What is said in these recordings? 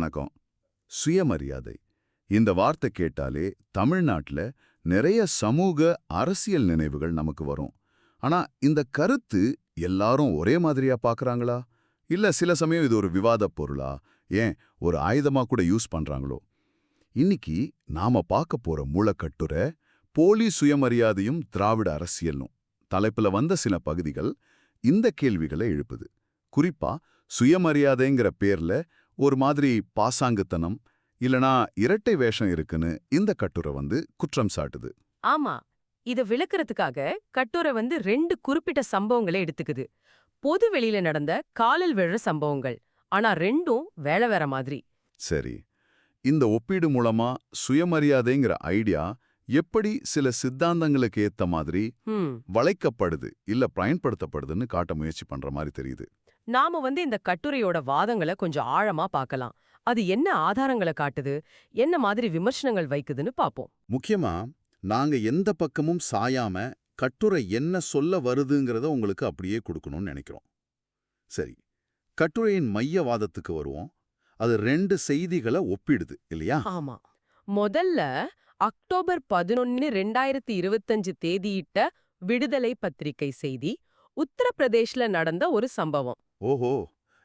வணக்கம். சுயமரியாதை. இந்த வார்த்தை கேட்டாலே தமிழ்நாட்டுல நிறைய சமூக அரசியல் நினைவுகள் நமக்கு வரும். ஆனா இந்த கருத்து எல்லாரும் ஒரே மாதிரியா பார்க்கறாங்களா இல்ல சில சமயம் இது ஒரு விவாதப் பொருளா? ஏன் ஒரு ஆயுதமா கூட யூஸ் பண்றாங்களோ? இன்னைக்கு நாம பார்க்க போற மூலக்கட்டுரை போலி சுயமரியாதையும் திராவிட அரசியலும். தலைப்புல வந்த சில பகுதிகள் இந்த கேள்விகளை எழுப்புது. குறிப்பா சுயமரியாதைங்கிற பேர்ல ஒரு மாதிரி பாசாங்குத்தனம் இல்லனா இரட்டை வேஷம் இருக்குன்னு இந்த கட்டுரை வந்து குற்றம் சாட்டுது. ஆமா இத விளக்குறதுக்காக கட்டுரை வந்து ரெண்டு குறிப்பிட்ட சம்பவங்களை எடுத்துக்குது. பொது வெளியில நடந்த காலில் விழுற சம்பவங்கள் ஆனா ரெண்டும் வேற வேற மாதிரி. சரி இந்த ஒப்பீடு மூலமா சுயமரியாதைங்கிற ஐடியா எப்படி சில சித்தாந்தங்களுக்கு ஏத்த மாதிரி வளைக்கப்படுது இல்ல பயன்படுத்தப்படுதுன்னு காட்ட முயற்சி பண்ற மாதிரி தெரியுது. நாம வந்து இந்த கட்டுரையோட வாதங்களை கொஞ்சம் ஆழமா பார்க்கலாம். அது என்ன ஆதாரங்களை காட்டுது? என்ன மாதிரி விமர்சனங்கள் வைக்குதுன்னு பாப்போம் முக்கியமா நாங்க எந்த பக்கமும் சாயாம கட்டுரை என்ன சொல்ல வருதுங்கிறத உங்களுக்கு அப்படியே கொடுக்கணும்னு நினைக்கிறோம். சரி கட்டுரையின் மையவாதத்துக்கு வருவோம். அது ரெண்டு செய்திகளை ஒப்பிடுது இல்லையா? ஆமா. முதல்ல அக்டோபர் பதினொன்னு ரெண்டாயிரத்தி இருபத்தஞ்சு தேதியிட்ட விடுதலை பத்திரிகை செய்தி உத்தரப்பிரதேஷ்ல நடந்த ஒரு சம்பவம். ஓஹோ!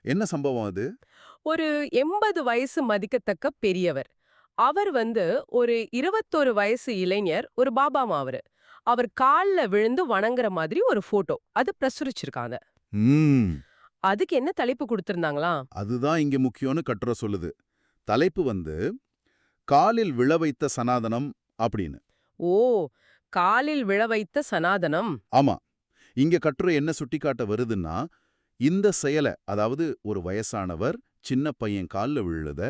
என்ன சம்பவம் அது? ஒரு எண்பது வயசு மதிக்கத்தக்க பெரியவர். அவர் வந்து ஒரு இருபத்தொரு வயசு இளைஞர் ஒரு பாபாமா அவரு. அவர் கால்ல விழுந்து வணங்குற மாதிரி ஒரு போட்டோ. அது பிரசுரிச்சிருக்காங்க. அதுக்கு என்ன தலைப்பு கொடுத்திருந்தாங்களாம் அதுதான் இங்க முக்கியம்னு கட்டுரை சொல்லுது. தலைப்பு வந்து காலில் விழ வைத்த சனாதனம் அப்படின்னு. ஓ! காலில் விழ வைத்த சனாதனம். ஆமா. இங்க கட்டுரை என்ன சுட்டிக்காட்ட வருதுன்னா இந்த செயலை அதாவது ஒரு வயசானவர் சின்ன பையன் கால்ல விழுத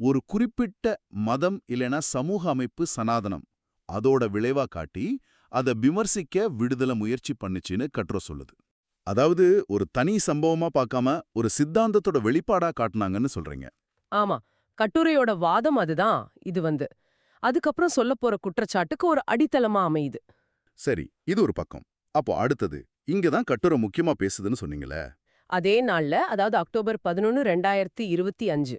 ஒரு குறிப்பிட்ட மதம் இல்லனா சமூக அமைப்பு சனாதனம் அதோட விளைவா காட்டி அதை விமர்சிக்க விடுதலை முயற்சி பண்ணுச்சுன்னு கட்டுரை சொல்லுது. அதாவது ஒரு தனி சம்பவமா பார்க்காம ஒரு சித்தாந்தத்தோட வெளிப்பாடா காட்டுனாங்கன்னு சொல்றீங்க. ஆமா கட்டுரையோட வாதம் அதுதான் இது வந்து. அதுக்கப்புறம் சொல்லப் போற குற்றச்சாட்டுக்கு ஒரு அடித்தளமா அமையுது. சரி இது ஒரு பக்கம். அப்போ அடுத்தது இங்க தான் கட்டுரை முக்கியமா பேசுதுன்னு சொன்னீங்களே? அதே நாள்ல அதாவது அக்டோபர் பதினொன்னு ரெண்டாயிரத்தி இருபத்தி அஞ்சு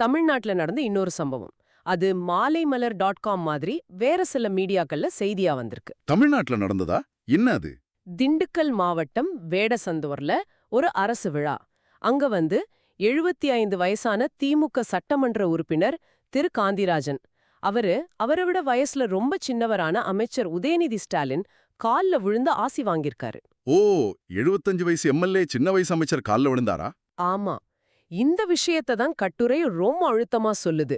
தமிழ்நாட்டுல நடந்த இன்னொரு சம்பவம். அது மாலைமலர் டாட் காம் மாதிரி வேற சில மீடியாக்கள்ல செய்தியா வந்திருக்கு. தமிழ்நாட்டுல நடந்ததா? என்ன அது? திண்டுக்கல் மாவட்டம் வேடசந்தூர்ல ஒரு அரசு விழா. அங்க வந்து எழுபத்தி ஐந்து வயசான திமுக சட்டமன்ற உறுப்பினர் திரு. காந்திராஜன். அவரு அவரை விட வயசுல ரொம்ப சின்னவரான அமைச்சர் உதயநிதி ஸ்டாலின் கால்ல விழுந்து ஆசி வாங்கியிருக்காரு. ஓ 75 வயசு எம்எல்ஏ சின்ன வயசு அமைச்சர் கால்ல விழுந்தாரா? ஆமா. இந்த விஷயத்தை தான் கட்டுரை ரொம்ப அழுத்தமா சொல்லுது.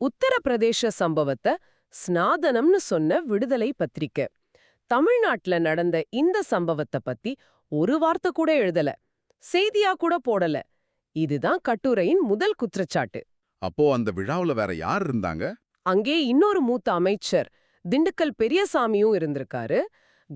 உத்தரப்பிரதேச சம்பவத்தை ஸ்நாதனம்னு சொன்ன விடுதலை பத்திரிக்கை. தமிழ்நாட்டுல நடந்த இந்த சம்பவத்தை பத்தி ஒரு வார்த்தை கூட எழுதல. செய்தியா கூட போடல. இதுதான் கட்டுரையின் முதல் குற்றச்சாட்டு. அப்போ அந்த விழாவுல வேற யார் இருந்தாங்க? அங்கே இன்னொரு மூத்த அமைச்சர் திண்டுக்கல் பெரியசாமியும் இருந்திருக்காரு.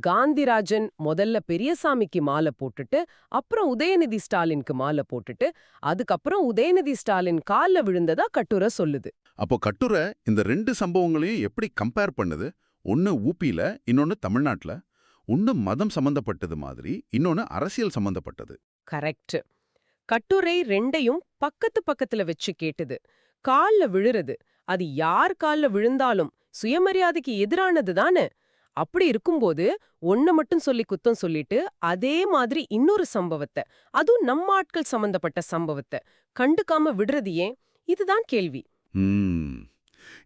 காந்திராஜன் முதல்ல பெரியசாமிக்கு மாலை போட்டுட்டு அப்புறம் உதயநிதி ஸ்டாலினுக்கு மாலை போட்டுட்டு அதுக்கப்புறம் உதயநிதி ஸ்டாலின் கால்ல விழுந்ததா கட்டுரை சொல்லுது. அப்போ கட்டுரை இந்த ரெண்டு சம்பவங்களையும் எப்படி கம்பேர் பண்ணுது? ஒன்னு ஊபியில இன்னொன்னு தமிழ்நாட்டுல. ஒன்னு மதம் சம்பந்தப்பட்டது மாதிரி இன்னொன்னு அரசியல் சம்பந்தப்பட்டது. கரெக்ட் கட்டுரை ரெண்டையும் பக்கத்து பக்கத்துல வச்சு கேட்டுது. கால்ல விழுறது அது யார் கால்ல விழுந்தாலும் சுயமரியாதைக்கு எதிரானது தானே? அப்படி இருக்கும்போது ஒன்ன மட்டும் சொல்லி குத்தம் சொல்லிட்டு அதே மாதிரி இன்னொரு சம்பவத்தை அதுவும் நம்ம ஆட்கள் சம்பந்தப்பட்ட சம்பவத்தை கண்டுக்காம விடுறது ஏன்? இதுதான் கேள்வி.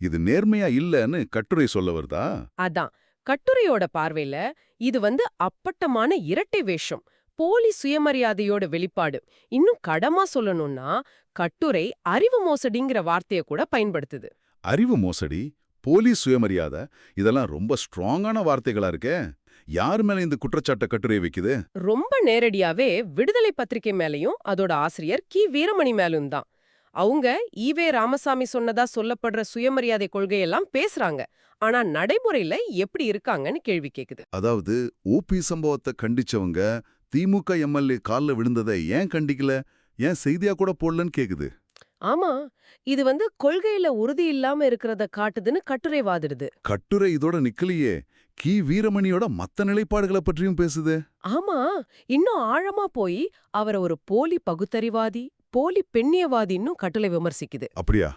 இது நேர்மையா இல்லன்னு கட்டுரை சொல்ல வருதா? அதான். கட்டுரையோட பார்வையில இது வந்து அப்பட்டமான இரட்டை வேஷம் போலி சுயமரியாதையோட வெளிப்பாடு. இன்னும் கடமா சொல்லணும்னா கட்டுரை அறிவு மோசடிங்கிற வார்த்தைய கூட பயன்படுத்துது. அறிவு மோசடி? போலீஸ் சுயமரியாதை? இதெல்லாம் ரொம்ப ஸ்ட்ராங்கான வார்த்தைகளா இருக்கே. யார் மேல இந்த குற்றச்சாட்டை கட்டுரை வைக்குது? ரொம்ப நேரடியாவே விடுதலை பத்திரிகை மேலயும் அதோட ஆசிரியர் கி. வீரமணி மேலும் தான். அவங்க ஈவே ராமசாமி சொன்னதா சொல்லப்படுற சுயமரியாதை கொள்கையெல்லாம் பேசுறாங்க. ஆனா நடைமுறையில எப்படி இருக்காங்கன்னு கேள்வி கேக்குது. அதாவது ஊபி சம்பவத்தை கண்டிச்சவங்க திமுக எம்எல்ஏ கால்ல விழுந்ததை ஏன் கண்டிக்கல? ஏன் செய்தியா கூட போடலன்னு கேக்குது. ஆமா இது வந்து கொள்கையில உறுதி இல்லாம இருக்கிறத காட்டுதுன்னு கட்டுரை வாதிடுது. கட்டுரை இதோட நிக்கலையே. கி. வீரமணியோட மத்த நிலைப்பாடுகளை பற்றியும் பேசுது. ஆமா இன்னும் ஆழமா போய் அவரை ஒரு போலி பகுத்தறிவாதி போலி பெண்ணியவாதின்னு கட்டுரை விமர்சிக்குது. அப்படியா?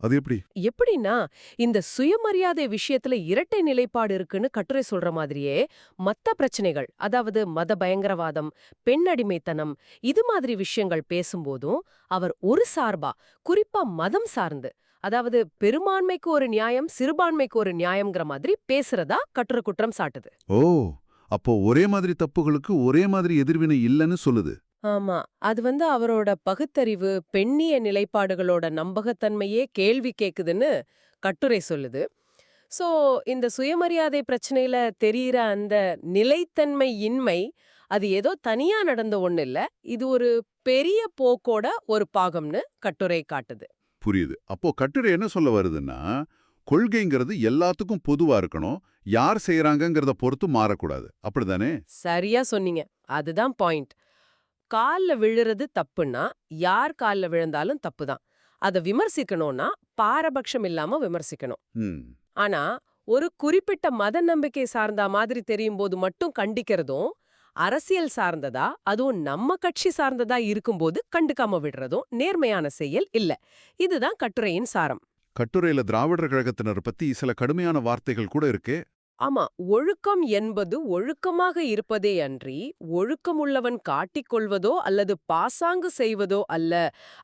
அது எப்படி? எப்படின்னா இந்த சுயமரியாதை விஷயத்துல இரட்டை நிலைப்பாடு இருக்குன்னு கட்டுரை சொல்ற மாதிரியே மத்த பிரச்சனைகள் அதாவது மத பயங்கரவாதம் பெண் அடிமைத்தனம் இது மாதிரி விஷயங்கள் பேசும்போதும் அவர் ஒரு சார்பா குறிப்பா மதம் சார்ந்து அதாவது பெரும்பான்மைக்கு ஒரு நியாயம் சிறுபான்மைக்கு ஒரு நியாயம்ங்கிற மாதிரி பேசுறதா கட்டுரை குற்றம் சாட்டுது. ஓ! அப்போ ஒரே மாதிரி தப்புகளுக்கு ஒரே மாதிரி எதிர்வினை இல்லைன்னு சொல்லுது. ஆமா. அது வந்து அவரோட பகுத்தறிவு பெண்ணிய நிலைப்பாடுகளோட நம்பகத்தன்மையே கேள்வி கேக்குதுன்னு கட்டுரை சொல்லுது. சோ இந்த சுயமரியாதை பிரச்சனையில தெரியிற அந்த நிலைத்தன்மை இன்மை அது ஏதோ தனியா நடந்த ஒண்ணு இல்ல இது ஒரு பெரிய போக்கோட ஒரு பாகம்னு கட்டுரை காட்டுது. புரியுது. அப்போ கட்டுரை என்ன சொல்ல வருதுன்னா கொள்கைங்கிறது எல்லாத்துக்கும் பொதுவா இருக்கணும் யார் செய்யறாங்கங்கிறத பொறுத்து மாறக்கூடாது. அப்படிதானே? சரியா சொன்னீங்க. அதுதான் பாயிண்ட். கால்ல விழுறது தப்புன்னா யார் கால்ல விழுந்தாலும் தப்புதான். அத விமர்சிக்கணும்னா பாரபட்சம் இல்லாம விமர்சிக்கணும். ஆனா ஒரு குறிப்பிட்ட மத நம்பிக்கை சார்ந்த மாதிரி தெரியும் போது மட்டும் கண்டிக்கிறதும் அரசியல் சார்ந்ததா அதுவும் நம்ம கட்சி சார்ந்ததா இருக்கும்போது கண்டுக்காம விடுறதும் நேர்மையான செயல் இல்ல. இதுதான் கட்டுரையின் சாரம். கட்டுரையில திராவிடர் கழகத்தினர் பத்தி சில கடுமையான வார்த்தைகள் கூட இருக்கே. ஆமா ஒழுக்கம் என்பது ஒழுக்கமாக இருப்பதே அன்றி ஒழுக்கமுள்ளவன் காட்டிக்கொள்வதோ அல்லது பாசாங்கு செய்வதோ அல்ல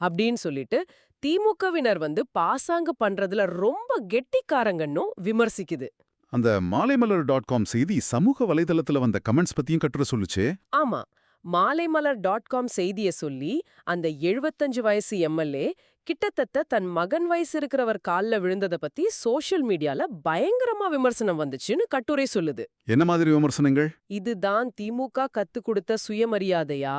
அப்படின்னு சொல்லிட்டு திமுகவினர் வந்து பாசாங்கு பண்றதுல ரொம்ப கெட்டிக்காரங்கன்னும் விமர்சிக்குது. அந்த மாலைமலர் டாட் காம் செய்தி சமூக வலைதளத்துல வந்த கமெண்ட்ஸ் பத்தியும் கட்டுரை சொல்லுச்சே. ஆமா மாலைமலர் டாட் காம் செய்திய சொல்லி அந்த 75 வயசு எம்எல்ஏ கிட்டத்தட்ட தன் மகன் வயசு இருக்கிறவர் கால்ல விழுந்தத பத்தி சோஷியல் மீடியால பயங்கரமா விமர்சனம் வந்துச்சுன்னு கட்டுரை சொல்லுது. என்ன மாதிரி விமர்சனங்கள்? இதுதான் திமுக கத்து கொடுத்த சுயமரியாதையா?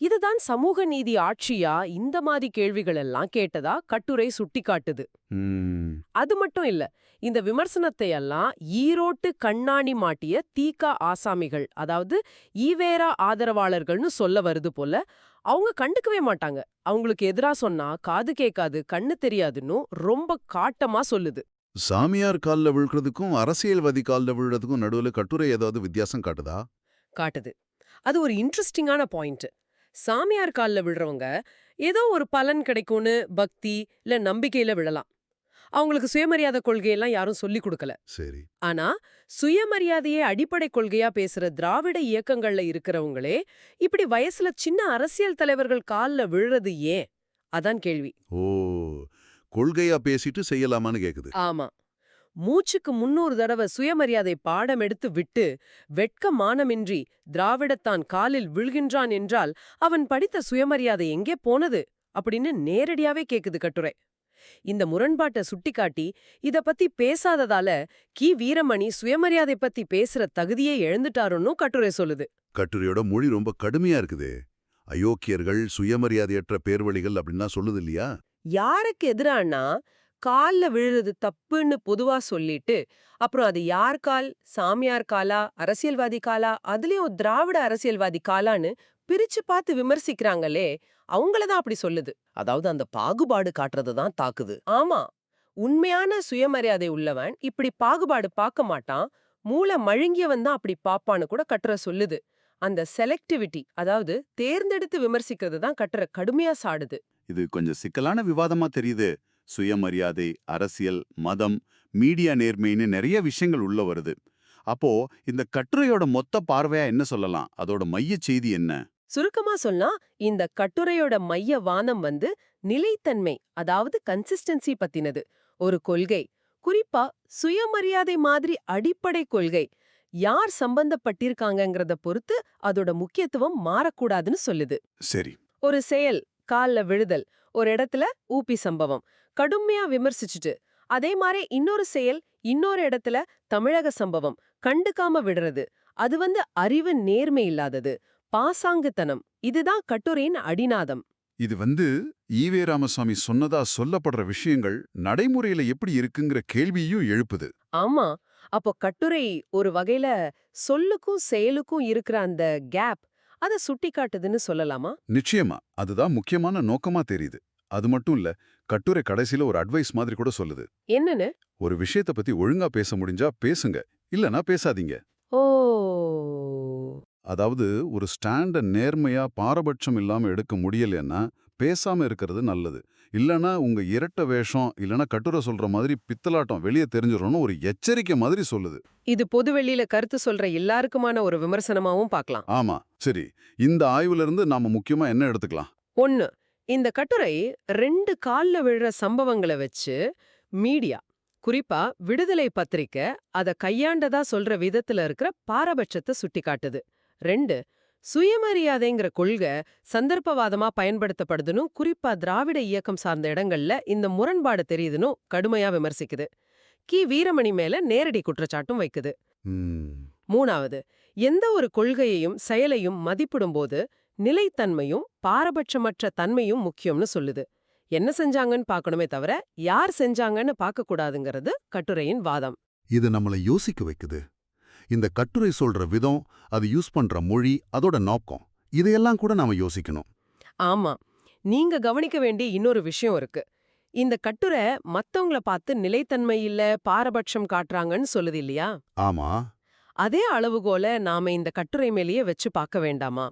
இதுதான் சமூக நீதி ஆட்சியா? இந்த மாதிரி கேள்விகள் எல்லாம் கேட்டதா கட்டுரை சுட்டிக்காட்டுது. ம், அது மட்டும் இல்ல இந்த விமர்சனத்தை எல்லாம் ஈரோட்டு கண்ணாணி மாட்டிய தீகா ஆசாமிகள் அதாவது ஈவேரா ஆதரவாளர்கள்னு சொல்ல வருது போல அவங்க கண்டுக்கவே மாட்டாங்க. அவங்களுக்கு எதிரா சொன்னா காது கேட்காது கண்ணு தெரியாதுன்னு ரொம்ப காட்டமா சொல்லுது. சாமியார் கால்ல விழுறதுக்கும் அரசியல்வாதி கால்ல விழுறதுக்கும் நடுவுல கட்டுரை ஏதாவது வித்தியாசம் காட்டுதா? காட்டுது. அது ஒரு இன்ட்ரெஸ்டிங்கான பாயிண்ட் சாமியார் கால்ல விழுறவங்க ஏதோ ஒரு பலன் கிடைக்கும்னு பக்தி இல்ல நம்பிக்கையில விழலாம். அவங்களுக்கு சுயமரியாதை கொள்கையெல்லாம் யாரும் சொல்லி கொடுக்கல. சரி. ஆனா சுயமரியாதையே அடிப்படை கொள்கையா பேசுற திராவிட இயக்கங்கள்ல இருக்கிறவங்களே இப்படி வயசுல சின்ன அரசியல் தலைவர்கள் கால்ல விழுறது ஏன்? அதான் கேள்வி. ஓ கொள்கையா பேசிட்டு செய்யலாமான்னு கேக்குது. ஆமா. மூச்சுக்கு முன்னூறு தடவை சுயமரியாதை பாடம் எடுத்து விட்டு வெட்க மானமின்றி திராவிடத்தான் காலில் விழுகின்றான் என்றால் அவன் படித்த சுயமரியாதை எங்கே போனது? அப்படின்னு நேரடியாவே கேக்குது கட்டுரை. இந்த முரண்பாட்டை சுட்டிக்காட்டி இத பத்தி பேசாததால கி. வீரமணி சுயமரியாதை பத்தி பேசுற தகுதியே இழந்துட்டாருன்னு கட்டுரை சொல்லுது. கட்டுரையோட மொழி ரொம்ப கடுமையா இருக்குதே. அயோக்கியர்கள் சுயமரியாதையற்ற பேர்வழிகள் அப்படின்னா சொல்லுது இல்லையா? யாருக்கு எதிரானா கால்ல விழுறது தப்புன்னு பொதுவா சொல்லிட்டு அப்புறம் அது யார் கால் சாமியார் காலா அரசியல்வாதி காலா அதுலயும் திராவிட அரசியல்வாதி காலான்னு பிரிச்சு பார்த்து விமர்சிக்கிறாங்களே அவங்கள தான் அப்படி சொல்லுது. அதாவது அந்த பாகுபாடு காட்டுறது தான் தாக்குது. ஆமா உண்மையான சுயமரியாதை உள்ளவன் இப்படி பாகுபாடு பார்க்க மாட்டான். மூளை மழுங்கியவன் தான் அப்படி பாப்பான்னு கூட கட்டுற சொல்லுது. அந்த செலக்டிவிட்டி அதாவது தேர்ந்தெடுத்து விமர்சிக்கிறது தான் கட்டுற கடுமையா சாடுது. இது கொஞ்சம் சிக்கலான விவாதமா தெரியுது. சுயமரியாதை அரசியல் மதம் மீடியா நேர்மைன்னு நிறைய விஷயங்கள் உள்ள வருது. அப்போ இந்த கட்டுரையோட மொத்த பார்வையா என்ன சொல்லலாம்? அதோட மையச் செய்தி என்ன? சுருக்கமா சொன்னா இந்த கட்டுரையோட மைய வானம் வந்து நிலைத்தன்மை அதாவது கன்சிஸ்டன்சி பத்தினது. ஒரு கொள்கை குறிப்பா சுயமரியாதை மாதிரி அடிப்படை கொள்கை யார் சம்பந்தப்பட்டிருக்காங்கங்கறத பொறுத்து அதோட முக்கியத்துவம் மாறக்கூடாதுன்னு சொல்லுது. சரி. ஒரு செயல் கால்ல விழுதல் ஒரு இடத்துல ஊப்பி சம்பவம் கடுமையா விமர்சிச்சுட்டு அதே மாதிரி இன்னொரு செயல் இன்னொரு இடத்துல தமிழக சம்பவம் கண்டுக்காம விடுறது அது வந்து அறிவு நேர்மை இல்லாதது பாசாங்குத்தனம். இதுதான் கட்டுரையின் அடிநாதம். இது வந்து ஈவே ராமசாமி சொன்னதா சொல்லப்படுற விஷயங்கள் நடைமுறையில எப்படி இருக்குங்கிற கேள்வியும் எழுப்புது. ஆமா. அப்போ கட்டுரை ஒரு வகையில சொல்லுக்கும் செயலுக்கும் இருக்கிற அந்த கேப் அத சுட்டிக்காட்டுதுன்னு சொல்லலாமா? நிச்சயமா. அதுதான் முக்கியமான நோக்கமா தெரியுது. அது மட்டும் இல்ல கட்டுரை கடைசியில ஒரு அட்வைஸ் மாதிரி கூட சொல்லுது. என்னன்னு? ஒரு விஷயத்த பத்தி ஒழுங்கா பேச முடிஞ்சா பேசுங்க. இல்லனா பேசாதீங்க. ஓ அதாவது ஒரு ஸ்டாண்ட நேர்மையா பாரபட்சம் இல்லாம எடுக்க முடியலன்னா பேசாம இருக்கிறது நல்லது. இல்லனா உங்க இரட்ட வேஷம் இல்லனா கட்டுரை சொல்ற மாதிரி பித்தலாட்டம் வெளியே தெரிஞ்சிரும்னு ஒரு எச்சரிக்கை மாதிரி சொல்லுது. இது பொதுவெளியில கருத்து சொல்ற எல்லாருக்குமான ஒரு விமர்சனமாவும் பார்க்கலாம் ஆமா சரி. இந்த ஆய்வுல இருந்து நாம முக்கியமா என்ன எடுத்துக்கலாம்? ஒன்னு இந்த கட்டுரை ரெண்டு கால்ல விழுற சம்பவங்களை வச்சு மீடியா குறிப்பா விடுதலை பத்திரிக்கை அத கையாண்டதா சொல்ற விதத்துல இருக்கிற பாரபட்சத்தை சுட்டிக்காட்டுது. ரெண்டு சுயமரியாதைங்கிற கொள்கை சந்தர்ப்பவாதமா பயன்படுத்தப்படுதுன்னு குறிப்பா திராவிட இயக்கம் சார்ந்த இடங்கள்ல இந்த முரண்பாடு தெரியுதுன்னு கடுமையா விமர்சிக்குது. கி. வீரமணி மேல நேரடி குற்றச்சாட்டும் வைக்குது. மூணாவது எந்த ஒரு கொள்கையையும் செயலையும் மதிப்பிடும்போது நிலைத்தன்மையும் பாரபட்சமற்ற தன்மையும் முக்கியம்னு சொல்லுது. என்ன செஞ்சாங்கன்னு பார்க்கணுமே தவிர யார் செஞ்சாங்கன்னு பார்க்க கூடாதுங்கிறது கட்டுரையின் வாதம். இது நம்மள யோசிக்க வைக்குது. இந்த கட்டுரை சொல்ற விதம் அது யூஸ் பண்ற மொழி அதோட நோக்கம் இதையெல்லாம் கூட நாம யோசிக்கணும். ஆமா. நீங்க கவனிக்க வேண்டிய இன்னொரு விஷயம் இருக்கு. இந்த கட்டுரை மத்தவங்கள பார்த்து நிலைத்தன்மை இல்ல பாரபட்சம் காட்டுறாங்கன்னு சொல்லுது இல்லையா? ஆமா. அதே அளவுகோல நாம இந்த கட்டுரை மேலேயே வச்சு பார்க்க வேண்டாமா?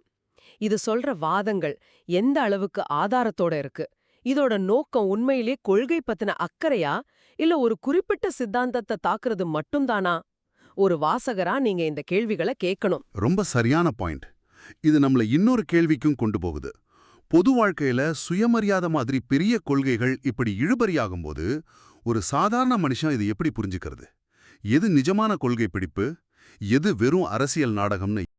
இது சொல்ற வாதங்கள் எந்த அளவுக்கு ஆதாரத்தோட இருக்கு? இதோட நோக்கம் உண்மையிலே கொள்கை பத்தின அக்கறையா? இல்ல ஒரு குறிப்பிட்ட சித்தாந்தத்தை தாக்குறது மட்டும்தானா? ஒரு வாசகரா நீங்க இந்த கேள்விகளை கேட்கணும். ரொம்ப சரியான பாயிண்ட். இது நம்மள இன்னொரு கேள்விக்கும் கொண்டு போகுது. பொது வாழ்க்கையில சுயமரியாதை மாதிரி பெரிய கொள்கைகள் இப்படி இழுபறியாகும் போது ஒரு சாதாரண மனுஷன் இதை எப்படி புரிஞ்சுக்கிறது? எது நிஜமான கொள்கை பிடிப்பு? எது வெறும் அரசியல் நாடகம்னு